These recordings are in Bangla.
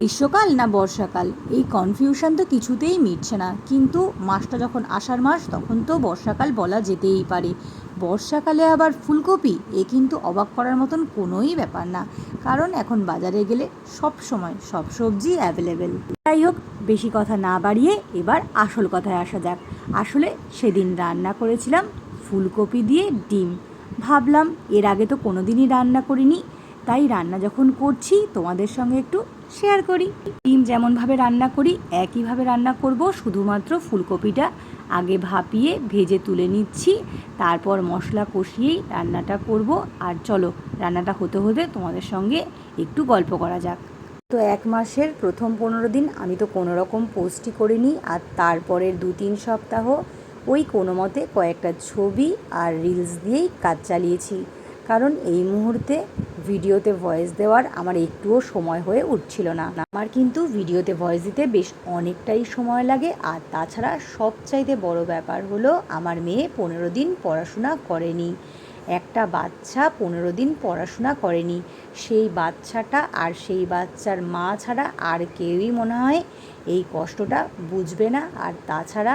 গ্রীষ্মকাল না বর্ষাকাল? এই কনফিউশন তো কিছুতেই মিটছে না। কিন্তু মাসটা যখন আষাঢ় মাস, তখন তো বর্ষাকাল বলা যেতেই পারে। বর্ষাকালে আবার ফুলকপি? এ কিন্তু অবাক করার মতন কোনোই ব্যাপার না। কারণ এখন বাজারে গেলে সব সময় সব সবজি অ্যাভেলেবেল যাই হোক, বেশি কথা না বাড়িয়ে এবার আসল কথায় আসা যাক। আসলে সেদিন রান্না করেছিলাম ফুলকপি দিয়ে ডিম। ভাবলাম, এর আগে তো কোনো দিনই রান্না করিনি। তাই রান্না যখন করছি, তোমাদের সঙ্গে একটু শেয়ার করি। ডিম যেমনভাবে রান্না করি, একইভাবে রান্না করব। শুধুমাত্র ফুলকপিটা আগে ভাপিয়ে ভেজে তুলে নিচ্ছি। তারপর মশলা কষিয়েই রান্নাটা করব। আর চলো, রান্নাটা হতে হতে তোমাদের সঙ্গে একটু গল্প করা যাক। তো এক মাসের প্রথম পনেরো দিন আমি তো কোনো রকম পোস্টই করিনি। আর তারপরের দু তিন সপ্তাহ ওই কোনো মতে কয়েকটা ছবি আর রিলস দিয়েই কাজ চালিয়েছি। কারণ এই মুহূর্তে ভিডিওতে ভয়েস দেওয়ার আমার একটুও সময় হয়ে উঠছিল না। আমার কিন্তু ভিডিওতে ভয়েস দিতে বেশ অনেকটাই সময় লাগে আর তাছাড়া সবচাইতে বড় ব্যাপার হলো আমার মেয়ে পনেরো দিন পড়াশোনা করেনি। একটা বাচ্চা পনেরো দিন পড়াশোনা করেনি। সেই বাচ্চাটা আর সেই বাচ্চার মা ছাড়া আর কেউই মনে হয় এই কষ্টটা বুঝবে না। আর তাছাড়া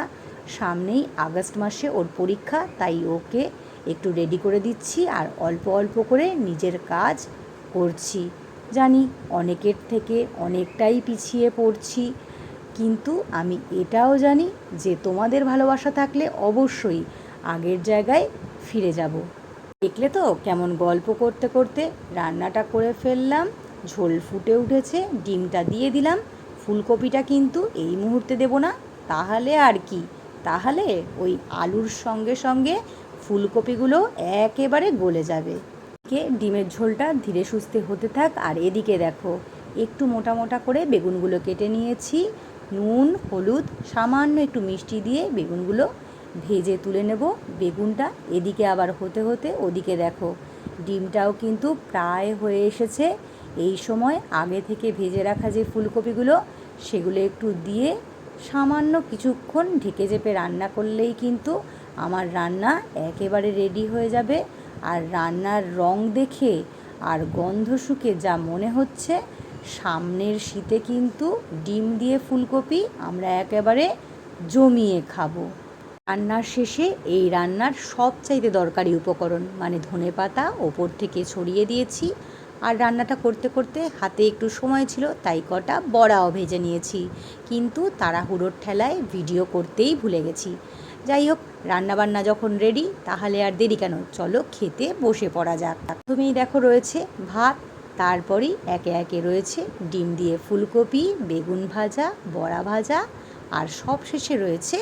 সামনেই আগস্ট মাসে ওর পরীক্ষা, তাই ওকে একটু রেডি করে দিচ্ছি আর অল্প অল্প করে নিজের কাজ করছি। জানি অনেকের থেকে অনেকটাই পিছিয়ে পড়ছি, কিন্তু আমি এটাও জানি যে তোমাদের ভালোবাসা থাকলে অবশ্যই আগের জায়গায় ফিরে যাব। দেখলে তো কেমন গল্প করতে করতে রান্নাটা করে ফেললাম, ঝোল ফুটে উঠেছে, ডিমটা দিয়ে দিলাম, ফুলকপিটা কিন্তু এই মুহূর্তে দেব না, তাহলে আর কি? তাহলে ওই আলুর সঙ্গে সঙ্গে ফুলকপিগুলো একেবারে গলে যাবে। কে ডিমের ঝোলটা ধীরে সুস্থে হতে থাক, আর এদিকে দেখো, একটু মোটা মোটা করে বেগুনগুলো কেটে নিয়েছি। নুন, হলুদ, সামান্য একটু মিষ্টি দিয়ে বেগুনগুলো ভেজে তুলে নেব। বেগুনটা এদিকে আবার হতে হতে ওদিকে দেখো, ডিমটাও কিন্তু প্রায় হয়ে এসেছে। এই সময় আগে থেকে ভেজে রাখা যে ফুলকপিগুলো, সেগুলো একটু দিয়ে সামান্য কিছুক্ষণ ঢেকে চেপে রান্না করলেই কিন্তু আমার রান্না একেবারে রেডি হয়ে যাবে। আর রান্নার রং দেখে আর গন্ধ শুকে যা মনে হচ্ছে, সামনের শীতে কিন্তু ডিম দিয়ে ফুলকপি আমরা একেবারে জমিয়ে খাব। রান্নার শেষে এই রান্নার সবচাইতে দরকারি উপকরণ মানে ধনে পাতা ওপর থেকে ছড়িয়ে দিয়েছি। আর রান্নাটা করতে করতে হাতে একটু সময় ছিল, তাই কটা বড়াও ভেজে নিয়েছি। কিন্তু তাড়াহুড়োর ঠেলায় ভিডিও করতেই ভুলে গেছি। যাই হোক, রান্নাবান্না যখন রেডি তাহলে আর দেরি কেন? চলো খেতে বসে পড়া যাক। প্রথমেই দেখো রয়েছে ভাত, তারপরই একে একে রয়েছে ডিম দিয়ে ফুলকপি, বেগুন ভাজা, বড়া ভাজা, আর সব শেষে রয়েছে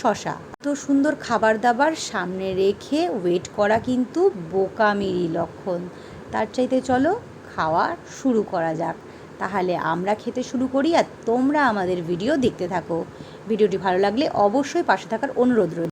শশা তো সুন্দর খাবার দাবার সামনে রেখে ওয়েট করা কিন্তু বোকামিরি লক্ষণ। তার চাইতে চলো, খাওয়া শুরু করা যাক। তাহলে আমরা খেতে শুরু করি আর তোমরা আমাদের ভিডিও দেখতে থাকো। ভিডিওটি ভালো লাগলে অবশ্যই পাশে থাকার অনুরোধ রইল।